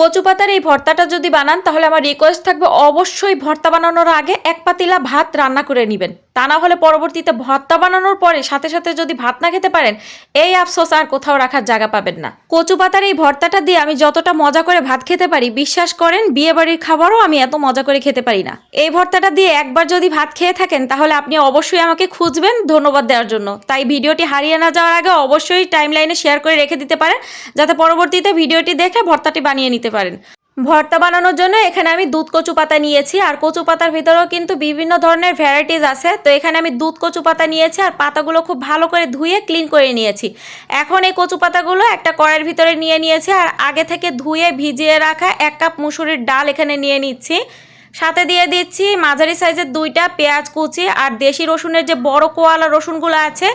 কচু পাতার এই ভর্তাটা যদি বানান, তাহলে আমার রিকোয়েস্ট থাকবে অবশ্যই ভর্তা বানানোর আগে এক পাতিলা ভাত রান্না করে নেবেন। তা না হলে পরবর্তীতে ভর্তা বানানোর পরে সাথে সাথে যদি ভাত না খেতে পারেন, এই আফসোস আর কোথাও রাখার জায়গা পাবেন না। কচু পাতার এই ভর্তাটা দিয়ে আমি যতটা মজা করে ভাত খেতে পারি, বিশ্বাস করেন বিয়ে বাড়ির খাবারও আমি এত মজা করে খেতে পারি না। এই ভর্তাটা দিয়ে একবার যদি ভাত খেয়ে থাকেন, তাহলে আপনি অবশ্যই আমাকে খুঁজবেন ধন্যবাদ দেওয়ার জন্য। তাই ভিডিওটি হারিয়ে না যাওয়ার আগে অবশ্যই টাইম লাইনে শেয়ার করে রেখে দিতে পারেন, যাতে পরবর্তীতে ভিডিওটি দেখে ভর্তাটি বানিয়ে নিতে পারেন। ভর্তা বানানোর জন্য এখানে আমি দুধ কচু পাতা নিয়েছি, আর কচু পাতার ভিতরেও কিন্তু বিভিন্ন ধরনের ভ্যারাইটিস আছে। তো এখানে আমি দুধ কচু পাতা নিয়েছি, আর পাতাগুলো খুব ভালো করে ধুয়ে ক্লিন করে নিয়েছি। এখন এই কচু পাতাগুলো একটা কড়াইয়ের ভিতরে নিয়ে নিয়েছি, আর আগে থেকে ধুয়ে ভিজিয়ে রাখা এক কাপ মুসুরির ডাল এখানে নিয়ে নিচ্ছি। সাথে দিয়ে দিচ্ছি মাঝারি সাইজের দুইটা পেঁয়াজ কুচি আর দেশি রসুনের যে বড় কোয়ালা রসুনগুলো আছে,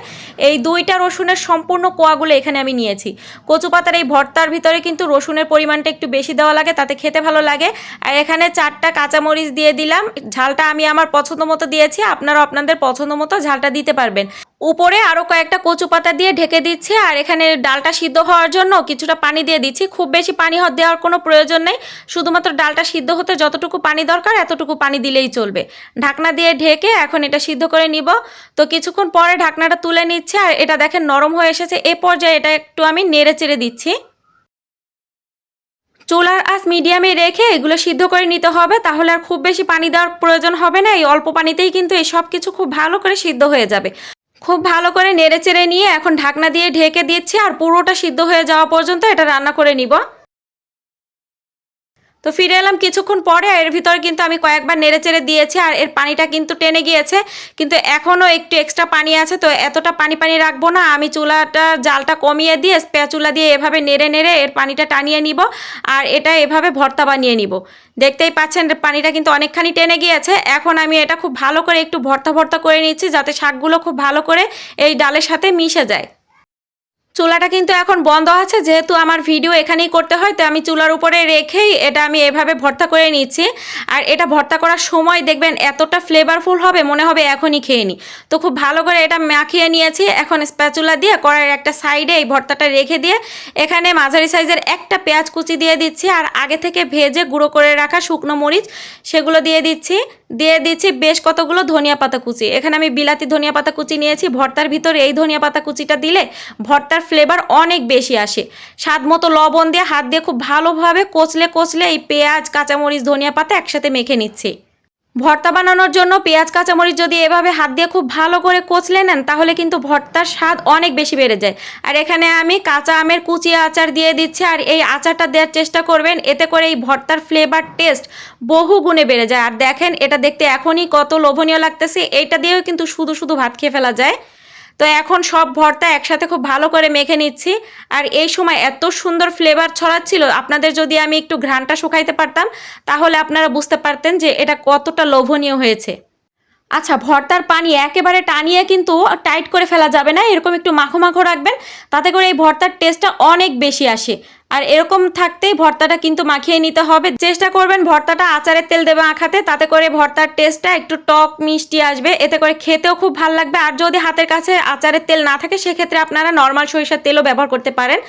এই দুইটা রসুনের সম্পূর্ণ কোয়াগুলো এখানে আমি নিয়েছি। কচু পাতার এই ভর্তার ভিতরে কিন্তু রসুনের পরিমাণটা একটু বেশি দেওয়া লাগে, তাতে খেতে ভালো লাগে। আর এখানে চারটা কাঁচামরিচ দিয়ে দিলাম। ঝালটা আমি আমার পছন্দ মতো দিয়েছি আপনারা আপনাদের পছন্দ মতো ঝালটা দিতে পারবেন। উপরে আরও কয়েকটা কচু পাতা দিয়ে ঢেকে দিচ্ছি, আর এখানে ডালটা সিদ্ধ হওয়ার জন্য কিছুটা পানি দিয়ে দিচ্ছি। খুব বেশি পানি দেওয়ার কোনো প্রয়োজন নেই, শুধুমাত্র ডালটা সিদ্ধ হতে যতটুকু পানি দরকার এতটুকু পানি দিলেই চলবে। ঢাকনা দিয়ে ঢেকে এখন এটা সিদ্ধ করে নিব। তো কিছুক্ষণ পরে ঢাকনাটা তুলে নিচ্ছে, আর এটা দেখেন নরম হয়ে এসেছে। এ পর্যায়ে এটা একটু আমি নেড়ে চেড়ে দিচ্ছি। চুলার আঁচ মিডিয়ামে রেখে এগুলো সিদ্ধ করে নিতে হবে, তাহলে আর খুব বেশি পানি দেওয়ার প্রয়োজন হবে না। এই অল্প পানিতেই কিন্তু এই সব কিছু খুব ভালো করে সিদ্ধ হয়ে যাবে। খুব ভালো করে নেড়ে চেড়ে নিয়ে এখন ঢাকনা দিয়ে ঢেকে দিচ্ছি আর পুরোটা সিদ্ধ হয়ে যাওয়া পর্যন্ত এটা রান্না করে নিব। তো ফিরে এলাম কিছুক্ষণ পরে এর ভিতরে কিন্তু আমি কয়েকবার নেড়ে চেড়ে দিয়েছি, আর এর পানিটা কিন্তু টেনে গিয়েছে। কিন্তু এখনও একটু এক্সট্রা পানি আছে, তো এতটা পানি পানি রাখব না। আমি চুলাটা, জালটা কমিয়ে দিয়ে, স্প্যাচুলা দিয়ে এভাবে নেড়ে নেড়ে এর পানিটা টানিয়ে নিব, আর এটা এভাবে ভর্তা বানিয়ে নিব। দেখতেই পাচ্ছেন পানিটা কিন্তু অনেকখানি টেনে গিয়েছে। এখন আমি এটা খুব ভালো করে একটু ভর্তা ভর্তা করে নিচ্ছি, যাতে শাকগুলো খুব ভালো করে এই ডালের সাথে মিশে যায়। চুলাটা কিন্তু এখন বন্ধ আছে, যেহেতু আমার ভিডিও এখানেই করতে হয়, তো আমি চুলার উপরে রেখেই এটা আমি এভাবে ভর্তা করে নিচ্ছি। আর এটা ভর্তা করার সময় দেখবেন এতটা ফ্লেভারফুল হবে, মনে হবে এখনই খেয়ে নিই তো খুব ভালো করে এটা মাখিয়ে নিয়েছি, এখন স্প্যাচুলা দিয়ে কড়াইয়ের একটা সাইডে এই ভর্তাটা রেখে দিয়ে এখানে মাঝারি সাইজের একটা পেঁয়াজ কুচি দিয়ে দিচ্ছি, আর আগে থেকে ভেজে গুঁড়ো করে রাখা শুকনো মরিচ সেগুলো দিয়ে দিচ্ছি। দিয়ে দিচ্ছি বেশ কতগুলো ধনিয়া পাতা কুচি। এখানে আমি বিলাতি ধনিয়া পাতা কুচি নিয়েছি, ভর্তার ভিতরে এই ধনিয়া পাতা কুচিটা দিলে ভর্তার ফ্লেভার অনেক বেশি আসে। স্বাদ মতো লবণ দিয়ে হাত দিয়ে খুব ভালোভাবে কচলে কচলে এই পেঁয়াজ, কাঁচামরিচ, ধনিয়া পাতা একসাথে মেখে নিচ্ছি। ভর্তা বানানোর জন্য পেঁয়াজ, কাঁচামরিচ যদি এভাবে হাত দিয়ে খুব ভালো করে কচলে নেন, তাহলে কিন্তু ভর্তার স্বাদ অনেক বেশি বেড়ে যায়। আর এখানে আমি কাঁচা আমের কুচি আচার দিয়ে দিচ্ছি, আর এই আচারটা দেওয়ার চেষ্টা করবেন, এতে করে এই ভর্তার ফ্লেভার টেস্ট বহু গুণে বেড়ে যায়। আর দেখেন, এটা দেখতে এখনই কত লোভনীয় লাগতেছে। এইটা দিয়েও কিন্তু শুধু শুধু ভাত খেয়ে ফেলা যায়। তো এখন সব ভর্তা একসাথে খুব ভালো করে মেখে নিচ্ছি। আর এই সময় এত সুন্দর ফ্লেভার ছড়াচ্ছিল, আপনাদের যদি আমি একটু ঘ্রাণটা শুকাইতে পারতাম, তাহলে আপনারা বুঝতে পারতেন যে এটা কতটা লোভনীয় হয়েছে। আচ্ছা ভর্তার পানি একেবারে টানিয়ে কিন্তু টাইট করে ফেলা যাবে না, এরকম একটু মাখো মাখো রাখবেন, তাতে করে এই ভর্তার টেস্টটা অনেক বেশি আসে। আর এরকম থাকতেই ভর্তাটা কিন্তু মাখিয়ে নিতে হবে। চেষ্টা করবেন ভর্তাটা আচারের তেল দেবে মাখাতে তাতে করে ভর্তার টেস্টটা একটু টক, মিষ্টি আসবে, এতে করে খেতেও খুব ভালো লাগবে। আর যদি হাতের কাছে আচারের তেল না থাকে, সেক্ষেত্রে আপনারা নর্মাল সরিষার তেলও ব্যবহার করতে পারেন।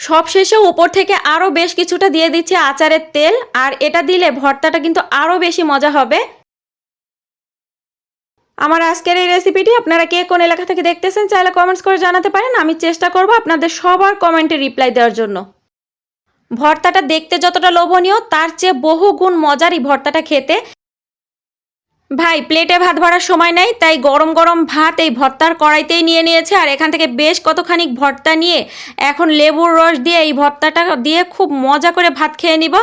সব শেষে উপর থেকে আরও বেশ কিছুটা দিয়ে দিচ্ছি আচারের তেল, আর এটা দিলে ভর্তাটা কিন্তু আরও বেশি মজা হবে। আমার আজকের এই রেসিপিটি আপনারা কে কোন এলাকা থেকে দেখতেছেন চাইলে কমেন্টস করে জানাতে পারেন। আমি চেষ্টা করব আপনাদের সবার কমেন্টে রিপ্লাই দেওয়ার জন্য। ভর্তাটা দেখতে যতটা লোভনীয়, তার চেয়ে বহু গুণ মজার এই ভর্তাটা খেতে। ভাই প্লেটে ভাত ভরার সময় নেই, তাই গরম গরম ভাত এই ভর্তার কড়াইতেই নিয়ে নিয়েছে। আর এখান থেকে বেশ কতখানি ভর্তা নিয়ে এখন লেবুর রস দিয়ে এই ভর্তাটা দিয়ে খুব মজা করে ভাত খেয়ে নিব।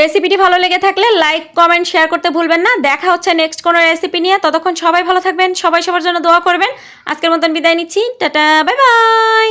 রেসিপিটি ভালো লেগে থাকলে লাইক কমেন্ট শেয়ার করতে ভুলবেন না। দেখা হচ্ছে নেক্সট কোনো রেসিপি নিয়ে। ততক্ষণ সবাই ভালো থাকবেন, সবাই সবার জন্য দোয়া করবেন। আজকের মতন বিদায় নিচ্ছি। Tata bye bye